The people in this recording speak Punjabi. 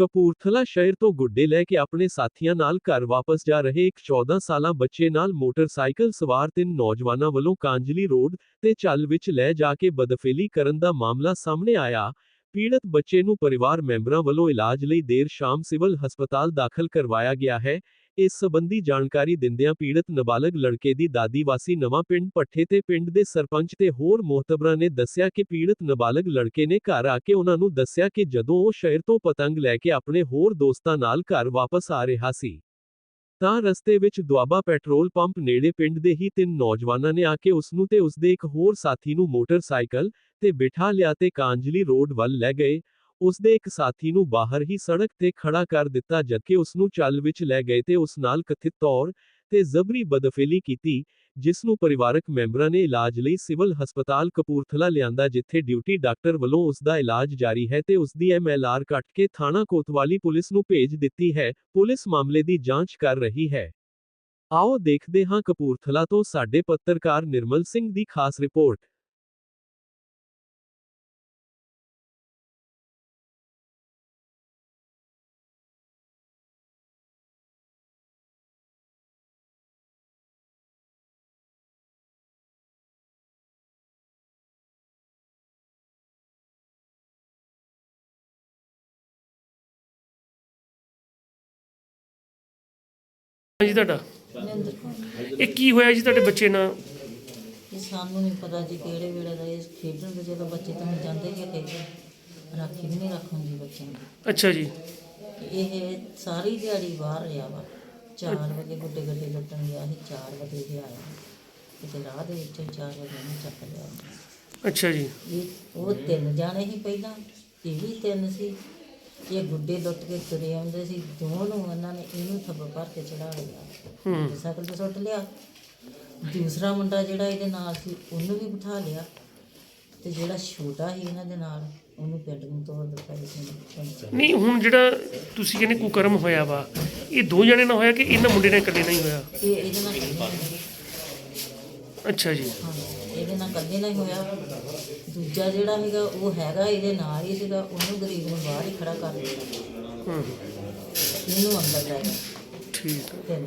ਕਪੂਰਥਲਾ ਸ਼ਹਿਰ ਤੋਂ ਗੁੱਡੇ ਲੈ ਕੇ ਆਪਣੇ ਸਾਥੀਆਂ ਨਾਲ ਘਰ ਵਾਪਸ ਜਾ ਰਹੇ ਇੱਕ 14 ਸਾਲਾ ਬੱਚੇ ਨਾਲ ਮੋਟਰਸਾਈਕਲ ਸਵਾਰ ਤਿੰਨ ਨੌਜਵਾਨਾਂ ਵੱਲੋਂ ਕਾਂਜਲੀ ਰੋਡ ਤੇ ਚੱਲ ਵਿੱਚ ਲੈ ਜਾ ਕੇ ਬਦਫੇਲੀ ਕਰਨ ਦਾ ਮਾਮਲਾ ਸਾਹਮਣੇ ਆਇਆ। ਪੀੜਤ ਬੱਚੇ ਨੂੰ ਪਰਿਵਾਰ ਮੈਂਬਰਾਂ ਵੱਲੋਂ ਇਲਾਜ ਲਈ ਦੇਰ ਸ਼ਾਮ ਸਿਵਲ ਹਸਪਤਾਲ ਦਾਖਲ ਕਰਵਾਇਆ ਗਿਆ ਹੈ। ਇਸ ਸੰਬੰਧੀ ਜਾਣਕਾਰੀ ਦਿੰਦਿਆਂ ਪੀੜਤ ਨਾਬਾਲਗ ਲੜਕੇ ਦੀ ਦਾਦੀ ਵਾਸੀ ਨਵਾਂ ਪਿੰਡ ਪੱਠੇ ਤੇ ਪਿੰਡ ਦੇ ਸਰਪੰਚ ਤੇ ਹੋਰ ਮੋਹਤਬਰਾਂ ਨੇ ਦੱਸਿਆ ਕਿ ਪੀੜਤ ਨਾਬਾਲਗ ਲੜਕੇ ਨੇ ਘਰ ਆ ਕੇ ਉਹਨਾਂ ਨੂੰ ਦੱਸਿਆ ਕਿ ਜਦੋਂ ਉਹ ਸ਼ਹਿਰ ਤੋਂ ਪਤੰਗ ਲੈ ਕੇ ਆਪਣੇ ਹੋਰ ਦੋਸਤਾਂ ਨਾਲ ਘਰ ਵਾਪਸ ਆ ਰਿਹਾ ਸੀ, ਤਾਂ ਰਸਤੇ ਵਿੱਚ ਦੁਆਬਾ ਪੈਟਰੋਲ ਪੰਪ ਨੇੜੇ ਪਿੰਡ ਦੇ ਹੀ ਤਿੰਨ ਨੌਜਵਾਨਾਂ ਨੇ ਆ ਕੇ ਉਸ ਨੂੰ ਤੇ ਉਸ ਦੇ ਇੱਕ ਹੋਰ ਸਾਥੀ ਨੂੰ ਮੋਟਰਸਾਈਕਲ ਤੇ ਬਿਠਾ ਲਿਆ ਤੇ ਕਾਂਜਲੀ ਰੋਡ ਵੱਲ ਲੈ ਗਏ। ਉਸ ਦੇ ਇੱਕ ਸਾਥੀ ਨੂੰ ਬਾਹਰ ਹੀ ਸੜਕ ਤੇ ਖੜਾ ਕਰ ਦਿੱਤਾ ਜਦਕਿ ਉਸ ਨੂੰ ਚੱਲ ਵਿੱਚ ਲੈ ਗਏ ਤੇ ਉਸ ਨਾਲ ਕਥਿਤ ਤੌਰ ਤੇ ਜ਼ਬਰੀ ਬਦਫੇਲੀ ਕੀਤੀ ਜਿਸ ਨੂੰ ਪਰਿਵਾਰਕ ਮੈਂਬਰਾਂ ਨੇ ਇਲਾਜ ਲਈ ਸਿਵਲ ਹਸਪਤਾਲ ਕਪੂਰਥਲਾ ਲਿਆਂਦਾ ਜਿੱਥੇ ਡਿਊਟੀ ਡਾਕਟਰ ਵੱਲੋਂ ਉਸ ਦਾ ਇਲਾਜ ਜਾਰੀ ਹੈ ਤੇ ਉਸ ਦੀ ਐਮਐਲਆਰ ਕੱਟ ਕੇ ਥਾਣਾ ਕੋਤਵਾਲੀ ਪੁਲਿਸ ਨੂੰ ਭੇਜ ਦਿੱਤੀ ਹੈ, ਪੁਲਿਸ ਮਾਮਲੇ ਦੀ ਜਾਂਚ ਕਰ ਰਹੀ ਹੈ। ਆਓ ਦੇਖਦੇ ਹਾਂ ਕਪੂਰਥਲਾ ਤੋਂ ਸਾਡੇ ਪੱਤਰਕਾਰ ਨਿਰਮਲ ਸਿੰਘ ਦੀ ਖਾਸ ਰਿਪੋਰਟ। ਜੀ ਤੁਹਾਡਾ? ਕੌਰ ਇਹ ਕੀ ਹੋਇਆ ਜੀ ਤੁਹਾਡੇ ਬੱਚੇ ਨਾਲ? ਇਹ ਸਾਨੂੰ ਨਹੀਂ ਪਤਾ ਜੀ ਕਿਹੜੇ ਵੇਲੇ ਦਾ ਇਹ ਖੇਡਣ ਦੇ ਜਦੋਂ ਬੱਚੇ ਤਾਂ ਹੁਣ ਜਾਂਦੇ ਹੀ ਆ ਖੇਡਣ ਰਾਖੀ ਵੀ ਨਹੀਂ ਰੱਖ ਹੁੰਦੀ ਬੱਚਿਆਂ ਦੀ। ਅੱਛਾ ਜੀ। ਇਹ ਸਾਰੀ ਦਿਹਾੜੀ ਬਾਹਰ ਰਿਹਾ ਵਾ। 4 ਵਜੇ ਗੁੱਡੇ ਗੱਡੇ ਲੱਟਣ ਗਿਆ ਸੀ 4 ਵਜੇ ਦੇ ਆਇਆ। ਕਿਤੇ ਰਾਹ ਦੇ ਵਿੱਚ 4 ਵਜੇ ਨੂੰ ਚੱਕ ਲਿਆ। ਅੱਛਾ ਜੀ। ਇਹ ਉਹ ਤਿੰਨ ਜਾਣੇ ਸੀ ਪਹਿਲਾਂ ਇਹ ਵੀ ਤਿੰਨ ਸੀ। ਇਹ ਗੁੱਡੇ ਲੁੱਟ ਕੇ ਤੁਰੇ ਆਉਂਦੇ ਸੀ ਦੋਨੋਂ ਉਹਨਾਂ ਨੇ ਇਹਨੂੰ ਥੱਬਾ ਭਰ ਕੇ ਚੜਾ ਲਿਆ ਹੂੰ। ਸਾਈਕਲ ਤੇ ਸੁੱਟ ਲਿਆ। ਦੂਸਰਾ ਮੁੰਡਾ ਜਿਹੜਾ ਇਹਦੇ ਨਾਲ ਸੀ ਉਹਨੂੰ ਵੀ ਬਿਠਾ ਲਿਆ। ਤੇ ਜਿਹੜਾ ਛੋਟਾ ਸੀ ਇਹਨਾਂ ਦੇ ਨਾਲ ਉਹਨੂੰ ਪਿੰਡ ਨੂੰ ਤੋਰ ਦਿੱਤਾ ਇਸ ਨੇ ਨਹੀਂ ਹੁਣ ਜਿਹੜਾ ਤੁਸੀਂ ਕਹਿੰਦੇ ਕੁਕਰਮ ਹੋਇਆ ਵਾ ਇਹ ਦੋ ਜਣੇ ਨਾਲ ਹੋਇਆ ਕਿ ਇਹਨਾਂ ਮੁੰਡੇ ਨਾਲ ਇਕੱਲੇ ਨਾਲ ਹੀ ਹੋਇਆ? ਇਹ ਇਹਦੇ ਨਾਲ ਅੱਛਾ ਜੀ। ਹਾਂ ਇਹਦੇ ਨਾਲ ਇਕੱਲੇ ਨਾਲ ਹੀ ਹੋਇਆ। ਦੂਜਾ ਜਿਹੜਾ ਹੈਗਾ ਉਹ ਹੈਗਾ ਇਹਦੇ ਨਾਲ ਹੀ ਸੀਗਾ। ਉਹਨੂੰ ਗਰੀਬ ਨੂੰ ਬਾਹਰ ਹੀ ਖੜਾ ਕਰ ਦਿੱਤਾ। ਹੂੰ। ਇਹਨੂੰ ਅੰਦਰ ਲੈ ਗਿਆ ਠੀਕ ਜਣੇ